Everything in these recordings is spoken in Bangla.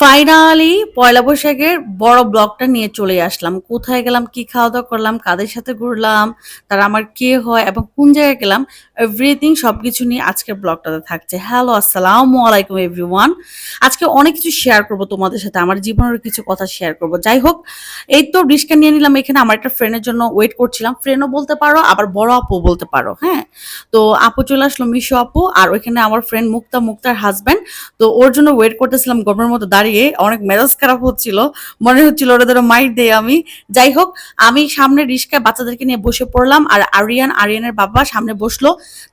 ফাইনালি পয়লা বৈশাখের বড় ব্লগটা নিয়ে চলে আসলাম। কোথায় গেলাম, কি খাওয়া দাওয়া করলাম, কাদের সাথে ঘুরলাম, তার আমার কে হয় এবং কোন জায়গায় গেলাম এভরিথিং সবকিছু নিয়ে আজকের ব্লগটাতে থাকছে। হ্যালো আসসালামু আলাইকুম এভরিওয়ান আজকে অনেক কিছু শেয়ার করব তোমাদের সাথে, আমার জীবনের কিছু কথা শেয়ার করব। যাই হোক, এই তো রিস্কা নিয়ে নিলাম, এখানে আমার একটা ফ্রেন্ডের জন্য ওয়েট করছিলাম। ফ্রেন্ডও বলতে পারো, আবার বড় আপু বলতে পারো হ্যাঁ? তো আপু চলে আসলো মিশো আপু, আর ওইখানে আমার ফ্রেন্ড মুক্তা মুক্তার হাজব্যান্ড তো ওর জন্য ওয়েট করতেছিলাম গরমের মতো দাঁড়িয়ে অনেক মেজাজ খারাপ হচ্ছিল। মনে হচ্ছিল ওরা ধরো মাইট দেয় আমি। যাই হোক, আমি সামনে রিস্কায় বাচ্চাদেরকে নিয়ে বসে পড়লাম আর আরিয়ান, আরিয়ানের বাবা সামনে বসল।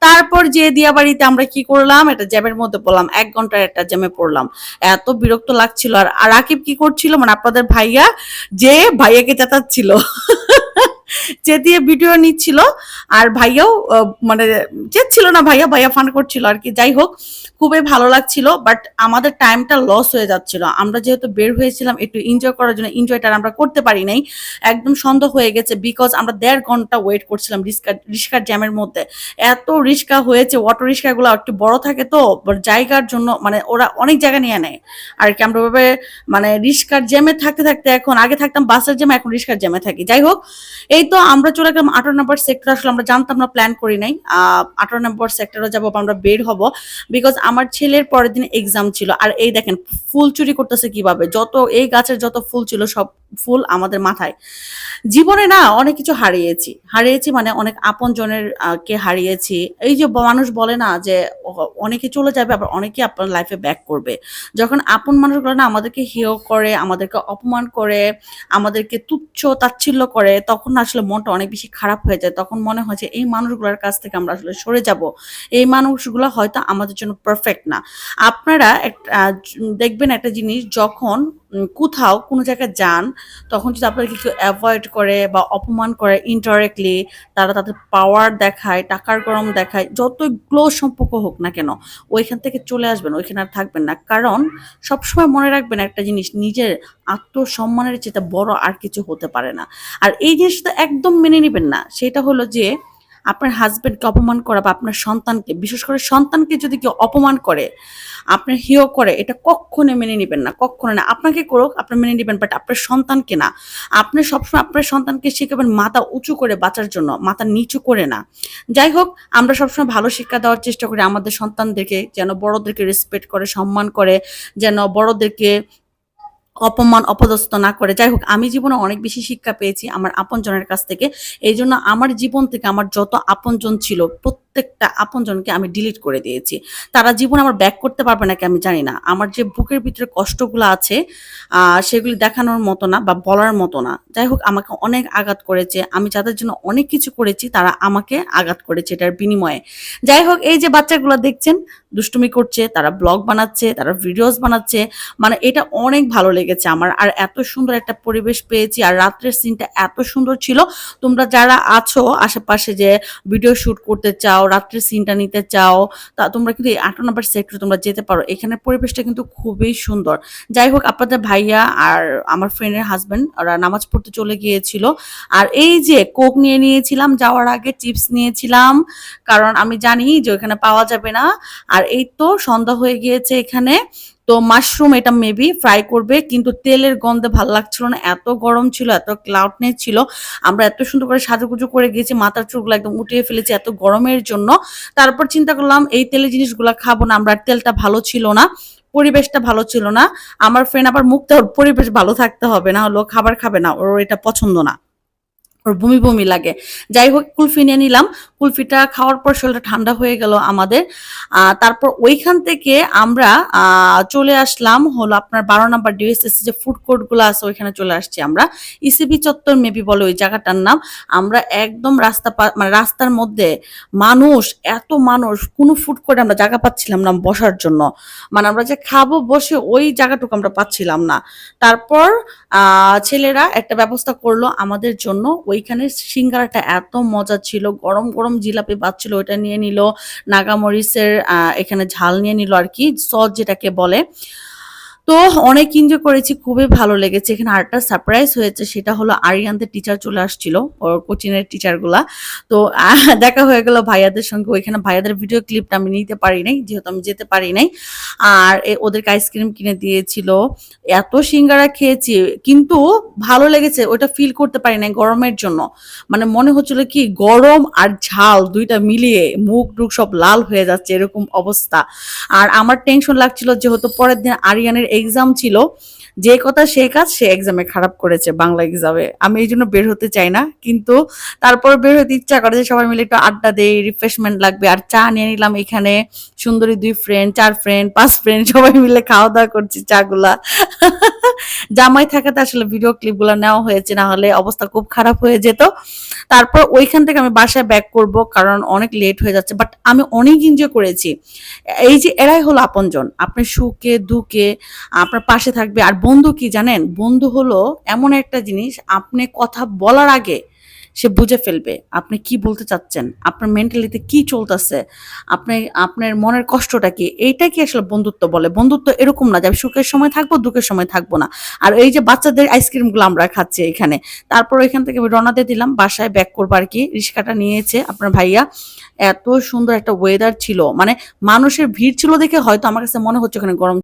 তারপর যে দিয়া বাড়িতে আমরা কি করলাম, একটা জ্যামের মধ্যে পড়লাম, এক ঘণ্টার একটা জ্যামে পড়লাম। এত বিরক্ত লাগছিল। আর রাকিব কি করছিল মানে আপনাদের ভাইয়া, যে ভাইয়াকে চেতাচ্ছিল চেতিয়ে ভিডিও নিচ্ছিল। আর ভাইয়াও মানে চেচ্ছিল না, ভাইয়া ভাইয়া ফান করছিল আর কি। যাই হোক খুবই ভালো লাগছিল বাট আমাদের টাইমটা লস হয়ে যাচ্ছিল। আমরা যেহেতু বের হয়েছিলাম একটু এনজয় করার জন্য এনজয়টা আমরা করতে পারি নাই, একদম সন্দেহ হয়ে গেছে বিকজ আমরা দেড় ঘণ্টা ওয়েট করছিলাম রিস্কা, রিস্কার জ্যামের মধ্যে। এত রিস্কা হয়েছে অটো রিস্কাগুলো একটু বড় থাকে তো জায়গার জন্য মানে ওরা অনেক জায়গা নিয়ে নেয়। আর কি আমরা ভাবে মানে রিস্কার জ্যামে থাকতে থাকতে এখন, আগে থাকতাম বাসের জ্যামে এখন রিস্কার জ্যামে থাকি। যাই হোক, এই তো আমরা চলে গেলাম আঠারো নম্বর সেক্টর আসলে আমরা জানতাম না প্ল্যান করি নাই। আঠারো নম্বর সেক্টরে যাব আমরা বের হব বিকজ আমার ছেলের পরের দিন এক্সাম ছিল। আর এই দেখেন, ফুল চুরি করতেছে কীভাবে? যত এই গাছের যত ফুল ছিল সব ফুল আমাদের মাথায়। জীবনে না অনেক কিছু হারিয়েছি। হারিয়েছি মানে অনেক আপন জনের কে হারিয়েছি। এই যে মানুষ বলে না যে অনেকে চলে যাবে আবার অনেকে আপনার লাইফে ব্যাক করবে। যখন আপন মানুষগুলো না আমাদেরকে হেয় করে আমাদেরকে অপমান করে আমাদেরকে তুচ্ছ তাচ্ছিল্য করে তখন আসলে মনটা অনেক বেশি খারাপ হয়ে যায়। তখন মনে হয় যে এই মানুষগুলোর কাছ থেকে আমরা আসলে সরে যাব। এই মানুষগুলো হয়তো আমাদের জন্য পারফেক্ট না। আপনারা এক- আহ, জ- দেখবেন একটা জিনিস যখন কোথাও কোনো জায়গায় যান, তখন যদি আপনাদেরকে কেউ অ্যাভয়েড করে বা অপমান করে ইনডাইরেক্টলি তারা তাদের পাওয়ার দেখায়, টাকার গরম দেখায়, যতই ক্লোজ সম্পর্ক হোক না কেন, ওইখান থেকে চলে আসবেন, ওইখানে আর থাকবেন না। কারণ সবসময় মনে রাখবেন একটা জিনিস, নিজের আত্মসম্মানের চেয়ে বড় আর কিছু হতে পারে না। আর এই জিনিসটা একদম মেনে নেবেন না। সেটা হলো যে আপনার হাজবেন্ডকে অপমান করা বা আপনার সন্তানকে, বিশেষ করে সন্তানকে যদি কেউ অপমান করে, আপনার হিও করে, এটা কখনো মেনে নেবেন না কখনো না। আপনাকে করুক আপনি মেনে নেবেন বাট আপনার সন্তানকে না। আপনি সবসময় আপনার সন্তানকে শেখাবেন মাথা উঁচু করে বাঁচার জন্য, মাথা নিচু করে না। যাই হোক, আমরা সবসময় ভালো শিক্ষা দেওয়ার চেষ্টা করি আমাদের সন্তানদেরকে, যেন বড়দেরকে রেসপেক্ট করে, সম্মান করে, যেন বড়দেরকে অপমান, অপদস্থ না করে। যাই হোক, আমি জীবনে অনেক বেশি শিক্ষা পেয়েছি আমার আপনজনের কাছ থেকে। এই জন্য আমার জীবন থেকে আমার যত আপনজন ছিল প্রত্যেকটা আপনজনকে আমি ডিলিট করে দিয়েছি। তারা জীবন আমার ব্যাক করতে পারবে নাকি আমি জানি না। আমার যে বুকের ভিতরে কষ্টগুলো আছে সেগুলি দেখানোর মতো না বা বলার মতো না। যাই হোক, আমাকে অনেক আঘাত করেছে। আমি যাদের জন্য অনেক কিছু করেছি, তারা আমাকে আঘাত করেছে এটার বিনিময়ে। যাই হোক, এই যে বাচ্চাগুলো দেখছেন, দুষ্টুমি করছে, তারা ব্লগ বানাচ্ছে, তারা ভিডিওস বানাচ্ছে মানে এটা অনেক ভালো লেগেছে আমার। আর এত সুন্দর একটা পরিবেশ পেয়েছি। আর রাত্রের সিনটা এত সুন্দর ছিল। তোমরা যারা আছো, আশেপাশে যে ভিডিও শুট করতে চাও রাত্রের সিনটা নিতে চাও, তা তোমরা কিন্তু আট নম্বর সেক্টরে তোমরা যেতে পারো। এখানে পরিবেশটা কিন্তু খুবই সুন্দর। যাই হোক, আপনাদের ভাইয়া আর আমার ফ্রেন্ডের হাজব্যান্ড ওরা নামাজ পড়তে চলে গিয়েছিল। আর এই যে কোক নিয়ে নিয়েছিলাম, যাওয়ার আগে চিপস নিয়েছিলাম, কারণ আমি জানি যে ওখানে পাওয়া যাবে না। আর এই তো সন্ধ্যা হয়ে গিয়েছে এখানে। তো মাশরুম এটা মেবি ফ্রাই করবে, কিন্তু তেলের গন্ধে ভালো লাগছিল না, এত গরম ছিল, এত ক্লাউডনেস ছিল। আমরা এত সুন্দর করে সাজুগুজু করে গেছি, মাথার চুলগুলো একদম উঠিয়ে ফেলেছি এত গরমের জন্য। তারপর চিন্তা করলাম, এই তেলের জিনিসগুলো খাব না, আমরা তেলটা ভালো ছিল না, পরিবেশটা ভালো ছিল না। আমার ফ্রেন্ড আবার মুখটা পরিবেশ ভালো থাকতে হবে, না হলো খাবার খাবে না, ওর এটা পছন্দ না। বমি বমি লাগে। যাই হোক, কুলফি নিয়ে নিলাম। কুলফিটা খাওয়ার পর শরীরটা ঠান্ডা হয়ে গেল আমাদের। তারপর ওইখান থেকে আমরা চলে আসলাম হলো আপনার বারো নাম্বার ডিএসএস যে ফুড কোর্টগুলো আছে, ওইখানে চলে আসছি আমরা। ইসিবি চত্বর মেবি বলে ওই জায়গাটার নাম। আমরা একদম রাস্তা মানে রাস্তার মধ্যে মানুষ, এত মানুষ, কোনো ফুড কোর্টে আমরা জায়গা পাচ্ছিলাম না বসার জন্য। মানে আমরা যে খাব, বসে ওই জায়গাটুকু আমরা পাচ্ছিলাম না। তারপর ছেলেরা একটা ব্যবস্থা করল আমাদের জন্য ওইখানে সিঙ্গারাটা এত মজা ছিল, গরম গরম জিলাপি পাচ্ছিল ওইটা নিয়ে নিল, নাগামরিচের এখানে ঝাল নিয়ে নিল আর কি, সস যেটাকে বলে। তো অনেক এনজয় করেছি, খুবই ভালো লেগেছে। এখানে আরেকটা সারপ্রাইজ হয়েছে, সেটা হলো আরিয়ানদের টিচার চলে আসছিল, ওর কোচিংয়ের টিচারগুলা তো দেখা হয়ে গেল ভাইয়াদের সঙ্গে। ওইখানে ভাইয়াদের ভিডিও ক্লিপটা আমি নিতে পারি নাই, যেহেতু আমি যেতে পারি নাই। আর ওদেরকে আইসক্রিম কিনে দিয়েছিল। এত সিঙ্গারা খেয়েছি, কিন্তু ভালো লেগেছে ওটা ফিল করতে পারি নাই গরমের জন্য। মানে মনে হচ্ছিল কি, গরম আর ঝাল দুইটা মিলিয়ে মুখ টুক সব লাল হয়ে যাচ্ছে, এরকম অবস্থা। আর আমার টেনশন লাগছিল, যেহেতু পরের দিন আরিয়ানের এক্সাম ছিল, যে কথা সে কাজ সে এক্সামে খারাপ করেছে বাংলা এক্সামে আমি এই জন্য বের হতে চাই না, কিন্তু তারপর বের হতে ইচ্ছা করে যে সবাই মিলে একটু আড্ডা দেয় রিফ্রেশমেন্ট লাগবে, আর চা নিয়ে নিলাম এখানে। সুন্দরী দুই ফ্রেন্ড চার ফ্রেন্ড পাঁচ ফ্রেন্ড সবাই মিলে খাওয়া দাওয়া করছি চাগুলা। জামাই থাকাতে আসলে ভিডিও ক্লিপগুলো নেওয়া হয়েছে, না হলে অবস্থা খুব খারাপ হয়ে যেত। তারপর ওইখান থেকে আমি বাসায় ব্যাক করব, কারণ অনেক লেট হয়ে যাচ্ছে বাট আমি অনেক এনজয় করেছি। এই যে এরাই হলো আপনজন, আপনি সুখে, দুঃখে, আপনার পাশে থাকবে। আর বন্ধু কি জানেন? বন্ধু হলো এমন একটা জিনিস, আপনি কথা বলার আগে সে বুঝে ফেলবে আপনি কি বলতে চাচ্ছেন, আপনার মেন্টালিতে কি চলতেছে, আপনি, আপনার মনের কষ্টটা কি, এইটা কি আসলে বন্ধুত্ব বলে? বন্ধুত্ব এরকম না যে আমি সুখের সময় থাকব, দুঃখের সময় থাকব না। আর এই যে বাচ্চাদের আইসক্রিমগুলো আমরা খাচ্ছি এখানে, তারপর এখান থেকে দিয়ে দিলাম, বাসায় ব্যাক করব আর কি। রিক্সাটা নিয়েছে আপনার ভাইয়া। এত সুন্দর একটা ওয়েদার ছিল মানে মানুষের ভিড় ছিল দেখে হয়তো আমার কাছে মনে হচ্ছে ওখানে গরম